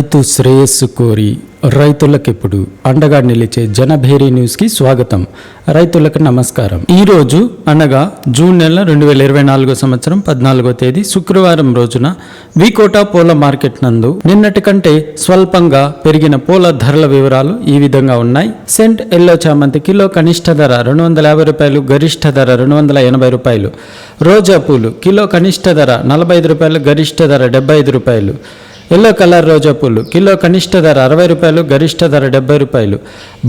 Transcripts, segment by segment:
రైతు శ్రేయస్సు కోరి రైతులకెప్పుడు అండగా నిలిచే జనభేరీ న్యూస్కి స్వాగతం. రైతులకు నమస్కారం. ఈ రోజు అనగా జూన్ నెల రెండు వేల ఇరవై నాలుగో సంవత్సరం పద్నాలుగో తేదీ శుక్రవారం రోజున వికోటా పూల మార్కెట్ నందు నిన్నటి కంటే స్వల్పంగా పెరిగిన పూల ధరల వివరాలు ఈ విధంగా ఉన్నాయి. సెంట్ ఎల్లో చామంతి కిలో కనిష్ట ధర రెండు వందల యాభై రూపాయలు గరిష్ట ధర రెండు వందల ఎనభై రూపాయలు. రోజా పూలు కిలో కనిష్ట ధర నలభై ఐదు రూపాయలు గరిష్ట ధర డెబ్బై ఐదు రూపాయలు. ఎల్లో కలర్ రోజా పూలు కిలో కనిష్ట ధర అరవై రూపాయలు గరిష్ట ధర డెబ్బై రూపాయలు.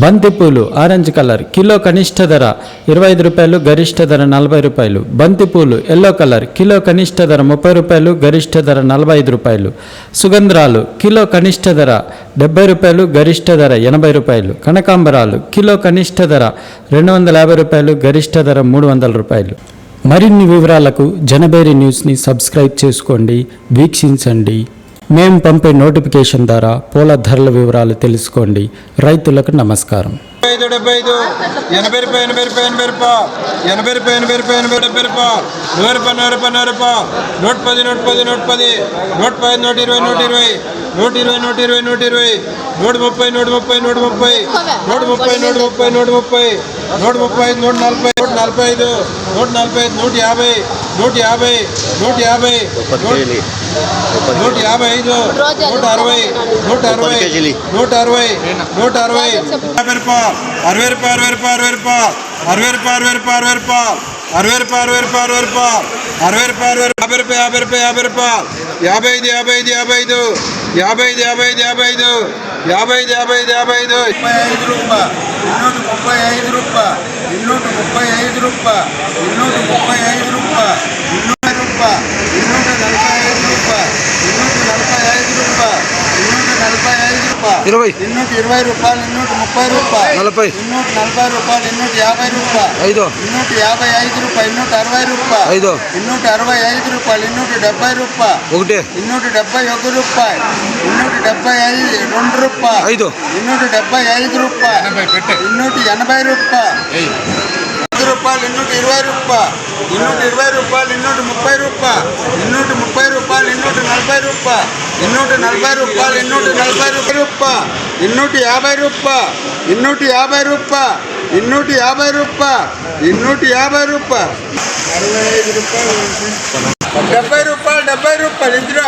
బంతి పూలు ఆరెంజ్ కలర్ కిలో కనిష్ట ధర ఇరవై ఐదు రూపాయలు గరిష్ట ధర నలభై రూపాయలు. బంతి పూలు ఎల్లో కలర్ కిలో కనిష్ట ధర ముప్పై రూపాయలు గరిష్ట ధర నలభై ఐదు రూపాయలు. సుగంధ్రాలు కిలో కనిష్ట ధర డెబ్బై రూపాయలు గరిష్ట ధర ఎనభై రూపాయలు. కనకాంబరాలు కిలో కనిష్ట ధర రెండు వందల యాభై రూపాయలు గరిష్ట ధర మూడు వందల రూపాయలు. మరిన్ని వివరాలకు జనబేరి న్యూస్ని సబ్స్క్రైబ్ చేసుకోండి వీక్షించండి. మేము పంపే నోటిఫికేషన్ ద్వారా పూల ధరల వివరాలు తెలుసుకోండి. రైతులకు నమస్కారం. ఐదు డెబ్బై ఐదు ఎనభై రూపాయి ఎనభై రూపాయి ఎనభై రూపాయి ఎనభై రూపాయి ఎనభై రూపాయి ఎనభై డెబ్బై రూపాయి నూరు రూపాయి నూరు రూపాయి నూరు రూపాయి నూట పది నూట పది నూట పది నూట పది నూట ఇరవై నూట ఇరవై నూట ఇరవై నూట ఇరవై నూట ఇరవై నూట ముప్పై నూట ముప్పై నూట ముప్పై నూట ముప్పై నూట ముప్పై నూట ముప్పై నూట ముప్పై ఐదు. నూట నలభై నూట నలభై ఐదు నూట నలభై ఐదు నూట యాభై నూట యాభై నూట యాభై నూట యాభై ఐదు నూట అరవై నూట అరవై నూట అరవై నూట అరవై యాభై రూపాయలు అరవై రూపాయలు అరవై రూపాయలు అరవై రూపాయలు అరవై రూపాయలు అరవై రూపాయలు అరవై రూపాయలు అరవై రూపాయలు అరవై రూపాయలు అరవై రూపాయలు అరవై రూపాయలు యాభై రూపాయలు యాభై రూపాయలు యాభై రూపాయలు యాభై ఐదు యాభై ఐదు యాభై ఐదు యాభై ఐదు యాభై ఐదు యాభై ఐదు యాభై ఐదు యాభై ఐదు యాభై ఐదు ముప్పై ఐదు రూపాయ ఇన్నూట ముప్పై ఐదు రూపాయ ఇన్నూట ముప్పై ఐదు రూపాయ ఇన్నూట నలభై ఐదు రూపాయ ఇన్నూట ఇరవై. ఇన్నూట ఇరవై రూపాయలు ఇన్నూట ముప్పై రూపాయలు. నలభై. ఇన్నూట నలభై రూపాయలు ఇన్నూట యాభై రూపాయలు. ఐదు. ఇన్నూట యాభై ఐదు రూపాయలు ఇన్నూట అరవై రూపాయలు. ఐదు. ఇన్నూట అరవై ఐదు రూపాయలు ఇన్నూట డెబ్బై రూపాయలు. ఒకటి. ఇన్నూట డెబ్బై ఒక రూపాయి ఇన్నూట డెబ్బై ఐదు రెండు రూపాయలు. ఐదు. ఇన్నూట డెబ్బై ఐదు రూపాయలు. ఇన్నూట ఎనభై రూపాయలు. ఐదు రూపాయలు ఇన్నూట ఇరవై రూపాయలు. ఇన్నూట ఇరవై రూపాయలు ఇన్నూట ముప్పై రూపాయలు. ఇన్నూట ముప్పై రూపాయలు ఇన్నూట నలభై రూపాయలు ఇన్నూట నలభై రూపాయలు ఇన్నూట నలభై రూపాయలు. ఇన్నూట యాభై రూపాయలు ఇన్నూట యాభై రూపాయలు ఇన్నూట యాభై రూపాయలు ఇన్నూట యాభై రూపాయలు అరవై ఐదు రూపాయలు డెబ్బై రూపాయలు డెబ్బై రూపాయలు ఇందులో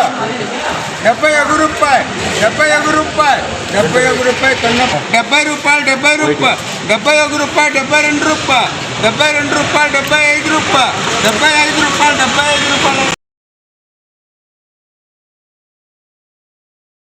డెబ్బై ఒక రూపాయి డెబ్బై ఒక రూపాయి డెబ్బై ఒక రూపాయి కొన్న. డెబ్బై రూపాయలు డెబ్బై రూపాయలు డెబ్బై ఒక రూపాయి డెబ్బై రెండు రూపాయలు డెబ్బై రెండు రూపాయలు డెబ్బై ఐదు రూపాయలు డెబ్బై ఐదు